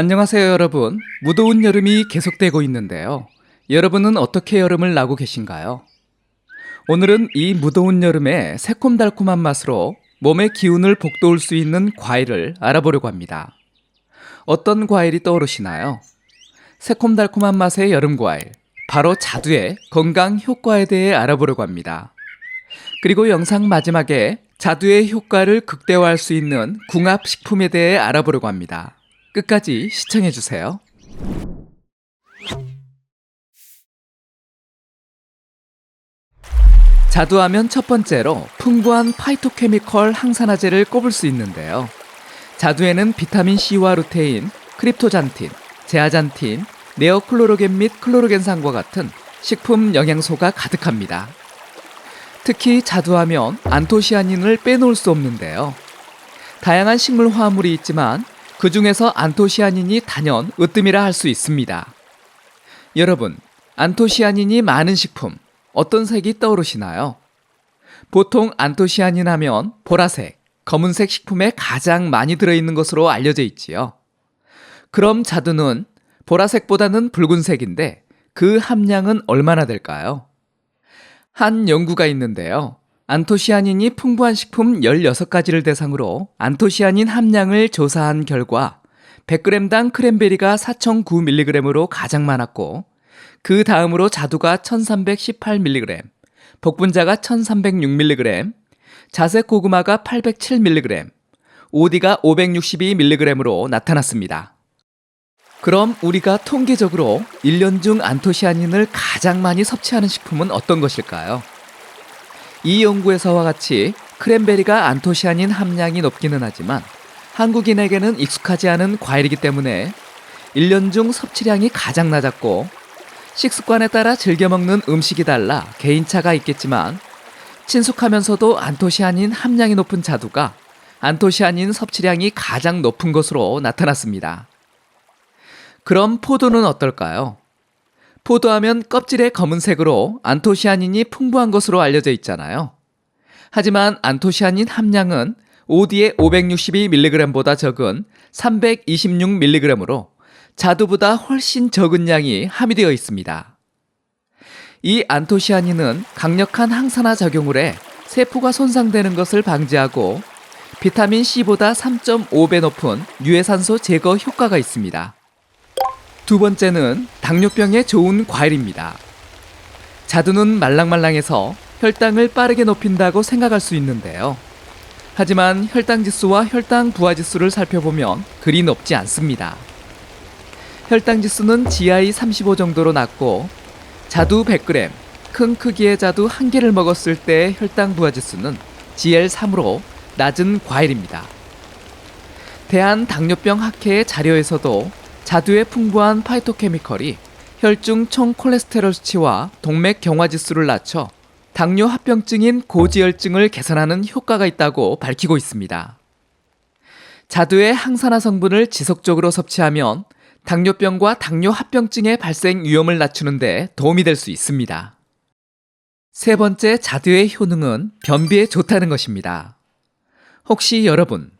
안녕하세요, 여러분. 무더운 여름이 계속되고 있는데요. 여러분은 어떻게 여름을 나고 계신가요? 오늘은 이 무더운 여름에 새콤달콤한 맛으로 몸의 기운을 북돋을 수 있는 과일을 알아보려고 합니다. 어떤 과일이 떠오르시나요? 새콤달콤한 맛의 여름 과일, 바로 자두의 건강 효과에 대해 알아보려고 합니다. 그리고 영상 마지막에 자두의 효과를 극대화할 수 있는 궁합 식품에 대해 알아보려고 합니다. 끝까지 시청해 주세요. 자두하면 첫 번째로 풍부한 파이토케미컬 항산화제를 꼽을 수 있는데요. 자두에는 비타민 C와 루테인, 크립토잔틴, 제아잔틴, 네오클로로겐 및 클로로겐산과 같은 식품 영양소가 가득합니다. 특히 자두하면 안토시아닌을 빼놓을 수 없는데요. 다양한 식물 화합물이 있지만 그 중에서 안토시아닌이 단연 으뜸이라 할 수 있습니다. 여러분, 안토시아닌이 많은 식품 어떤 색이 떠오르시나요? 보통 안토시아닌 하면 보라색, 검은색 식품에 가장 많이 들어있는 것으로 알려져 있지요. 그럼 자두는 보라색보다는 붉은색인데 그 함량은 얼마나 될까요? 한 연구가 있는데요. 안토시아닌이 풍부한 식품 16가지를 대상으로 안토시아닌 함량을 조사한 결과 100g당 크랜베리가 4,009mg으로 가장 많았고 그 다음으로 자두가 1,318mg, 복분자가 1,306mg, 자색 고구마가 807mg, 오디가 562mg으로 나타났습니다. 그럼 우리가 통계적으로 1년 중 안토시아닌을 가장 많이 섭취하는 식품은 어떤 것일까요? 이 연구에서와 같이 크랜베리가 안토시아닌 함량이 높기는 하지만 한국인에게는 익숙하지 않은 과일이기 때문에 1년 중 섭취량이 가장 낮았고 식습관에 따라 즐겨 먹는 음식이 달라 개인차가 있겠지만 친숙하면서도 안토시아닌 함량이 높은 자두가 안토시아닌 섭취량이 가장 높은 것으로 나타났습니다. 그럼 포도는 어떨까요? 포도하면 껍질의 검은색으로 안토시아닌이 풍부한 것으로 알려져 있잖아요. 하지만 안토시아닌 함량은 오디의 562mg보다 적은 326mg으로 자두보다 훨씬 적은 양이 함유되어 있습니다. 이 안토시아닌은 강력한 항산화 작용을 해 세포가 손상되는 것을 방지하고 비타민 C보다 3.5배 높은 유해산소 제거 효과가 있습니다. 두 번째는 당뇨병에 좋은 과일입니다. 자두는 말랑말랑해서 혈당을 빠르게 높인다고 생각할 수 있는데요. 하지만 혈당 지수와 혈당 부하 지수를 살펴보면 그리 높지 않습니다. 혈당 지수는 GI 35 정도로 낮고 자두 100g, 큰 크기의 자두 1개를 먹었을 때 혈당 부하 지수는 GL3으로 낮은 과일입니다. 대한 당뇨병 학회의 자료에서도 자두의 풍부한 파이토케미컬이 혈중 총 콜레스테롤 수치와 동맥 경화 지수를 낮춰 당뇨 합병증인 고지혈증을 개선하는 효과가 있다고 밝히고 있습니다. 자두의 항산화 성분을 지속적으로 섭취하면 당뇨병과 당뇨 합병증의 발생 위험을 낮추는데 도움이 될 수 있습니다. 세 번째 자두의 효능은 변비에 좋다는 것입니다. 혹시 여러분,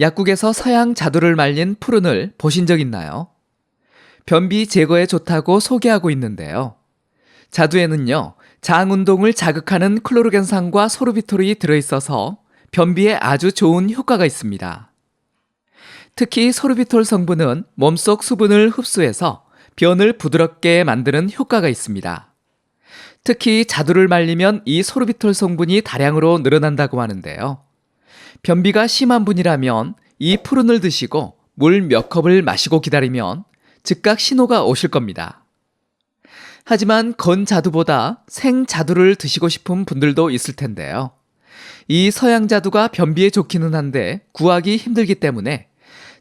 약국에서 서양 자두를 말린 푸른을 보신 적 있나요? 변비 제거에 좋다고 소개하고 있는데요. 자두에는요, 장 운동을 자극하는 클로로겐산과 소르비톨이 들어있어서 변비에 아주 좋은 효과가 있습니다. 특히 소르비톨 성분은 몸속 수분을 흡수해서 변을 부드럽게 만드는 효과가 있습니다. 특히 자두를 말리면 이 소르비톨 성분이 다량으로 늘어난다고 하는데요. 변비가 심한 분이라면 이 푸른을 드시고 물 몇 컵을 마시고 기다리면 즉각 신호가 오실 겁니다. 하지만 건 자두보다 생 자두를 드시고 싶은 분들도 있을 텐데요. 이 서양 자두가 변비에 좋기는 한데 구하기 힘들기 때문에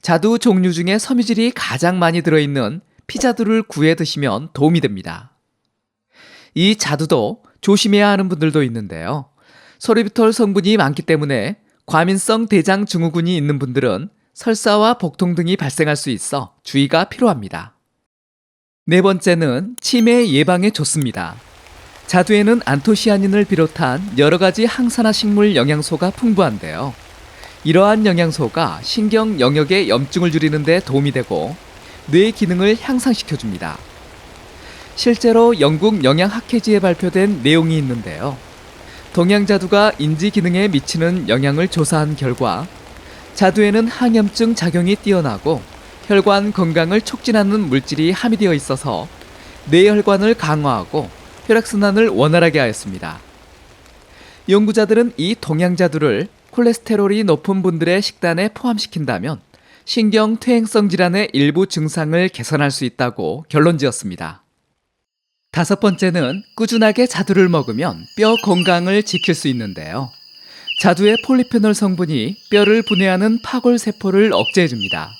자두 종류 중에 섬유질이 가장 많이 들어있는 피자두를 구해 드시면 도움이 됩니다. 이 자두도 조심해야 하는 분들도 있는데요. 소리비톨 성분이 많기 때문에 과민성 대장 증후군이 있는 분들은 설사와 복통 등이 발생할 수 있어 주의가 필요합니다. 네 번째는 치매 예방에 좋습니다. 자두에는 안토시아닌을 비롯한 여러 가지 항산화 식물 영양소가 풍부한데요. 이러한 영양소가 신경 영역의 염증을 줄이는 데 도움이 되고 뇌 기능을 향상시켜 줍니다. 실제로 영국 영양학회지에 발표된 내용이 있는데요. 동양자두가 인지 기능에 미치는 영향을 조사한 결과 자두에는 항염증 작용이 뛰어나고 혈관 건강을 촉진하는 물질이 함유되어 있어서 뇌혈관을 강화하고 혈액순환을 원활하게 하였습니다. 연구자들은 이 동양자두를 콜레스테롤이 높은 분들의 식단에 포함시킨다면 신경 퇴행성 질환의 일부 증상을 개선할 수 있다고 결론 지었습니다. 다섯 번째는 꾸준하게 자두를 먹으면 뼈 건강을 지킬 수 있는데요. 자두의 폴리페놀 성분이 뼈를 분해하는 파골 세포를 억제해 줍니다.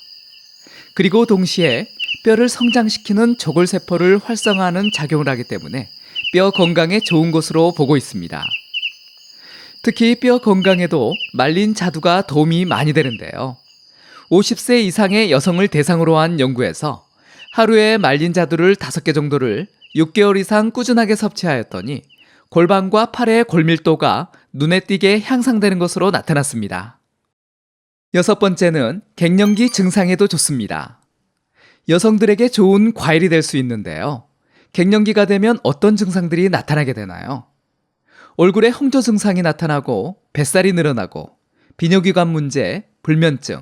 그리고 동시에 뼈를 성장시키는 조골 세포를 활성화하는 작용을 하기 때문에 뼈 건강에 좋은 것으로 보고 있습니다. 특히 뼈 건강에도 말린 자두가 도움이 많이 되는데요. 50세 이상의 여성을 대상으로 한 연구에서 하루에 말린 자두를 5개 정도를 6개월 이상 꾸준하게 섭취하였더니 골반과 팔의 골밀도가 눈에 띄게 향상되는 것으로 나타났습니다. 여섯 번째는 갱년기 증상에도 좋습니다. 여성들에게 좋은 과일이 될 수 있는데요. 갱년기가 되면 어떤 증상들이 나타나게 되나요? 얼굴에 홍조 증상이 나타나고 뱃살이 늘어나고 비뇨기관 문제, 불면증,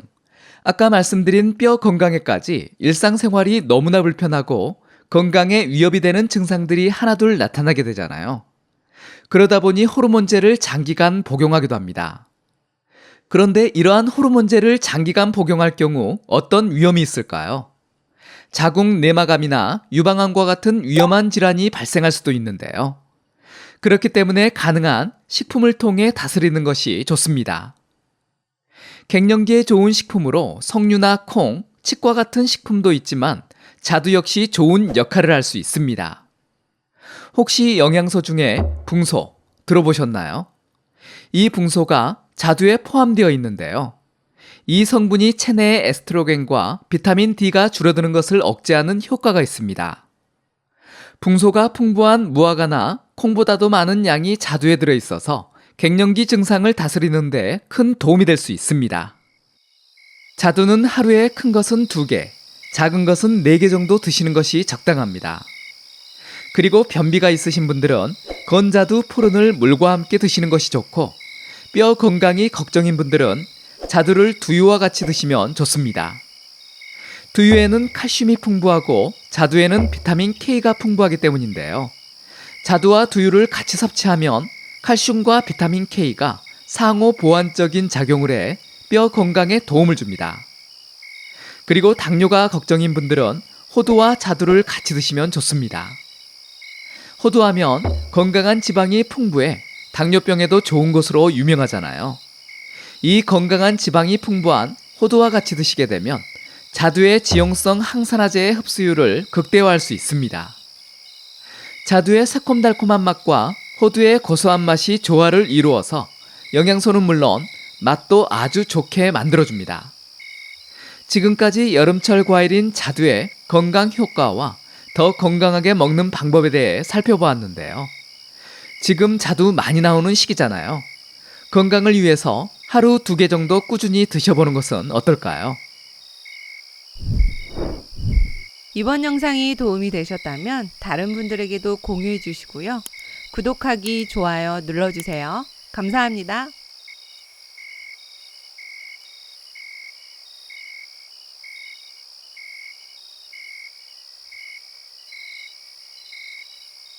아까 말씀드린 뼈 건강에까지 일상생활이 너무나 불편하고 건강에 위협이 되는 증상들이 하나둘 나타나게 되잖아요. 그러다 보니 호르몬제를 장기간 복용하기도 합니다. 그런데 이러한 호르몬제를 장기간 복용할 경우 어떤 위험이 있을까요? 자궁 내막암이나 유방암과 같은 위험한 질환이 발생할 수도 있는데요. 그렇기 때문에 가능한 식품을 통해 다스리는 것이 좋습니다. 갱년기에 좋은 식품으로 석류나 콩, 치과 같은 식품도 있지만 자두 역시 좋은 역할을 할 수 있습니다. 혹시 영양소 중에 붕소 들어보셨나요? 이 붕소가 자두에 포함되어 있는데요. 이 성분이 체내의 에스트로겐과 비타민 D가 줄어드는 것을 억제하는 효과가 있습니다. 붕소가 풍부한 무화과나 콩보다도 많은 양이 자두에 들어 있어서 갱년기 증상을 다스리는데 큰 도움이 될 수 있습니다. 자두는 하루에 큰 것은 2개, 작은 것은 4개 정도 드시는 것이 적당합니다. 그리고 변비가 있으신 분들은 건자두 푸른을 물과 함께 드시는 것이 좋고 뼈 건강이 걱정인 분들은 자두를 두유와 같이 드시면 좋습니다. 두유에는 칼슘이 풍부하고 자두에는 비타민 K가 풍부하기 때문인데요. 자두와 두유를 같이 섭취하면 칼슘과 비타민 K가 상호 보완적인 작용을 해 뼈 건강에 도움을 줍니다. 그리고 당뇨가 걱정인 분들은 호두와 자두를 같이 드시면 좋습니다. 호두하면 건강한 지방이 풍부해 당뇨병에도 좋은 것으로 유명하잖아요. 이 건강한 지방이 풍부한 호두와 같이 드시게 되면 자두의 지용성 항산화제의 흡수율을 극대화할 수 있습니다. 자두의 새콤달콤한 맛과 호두의 고소한 맛이 조화를 이루어서 영양소는 물론 맛도 아주 좋게 만들어줍니다. 지금까지 여름철 과일인 자두의 건강 효과와 더 건강하게 먹는 방법에 대해 살펴보았는데요. 지금 자두 많이 나오는 시기잖아요. 건강을 위해서 하루 두 개 정도 꾸준히 드셔보는 것은 어떨까요? 이번 영상이 도움이 되셨다면 다른 분들에게도 공유해 주시고요. 구독하기, 좋아요 눌러주세요. 감사합니다.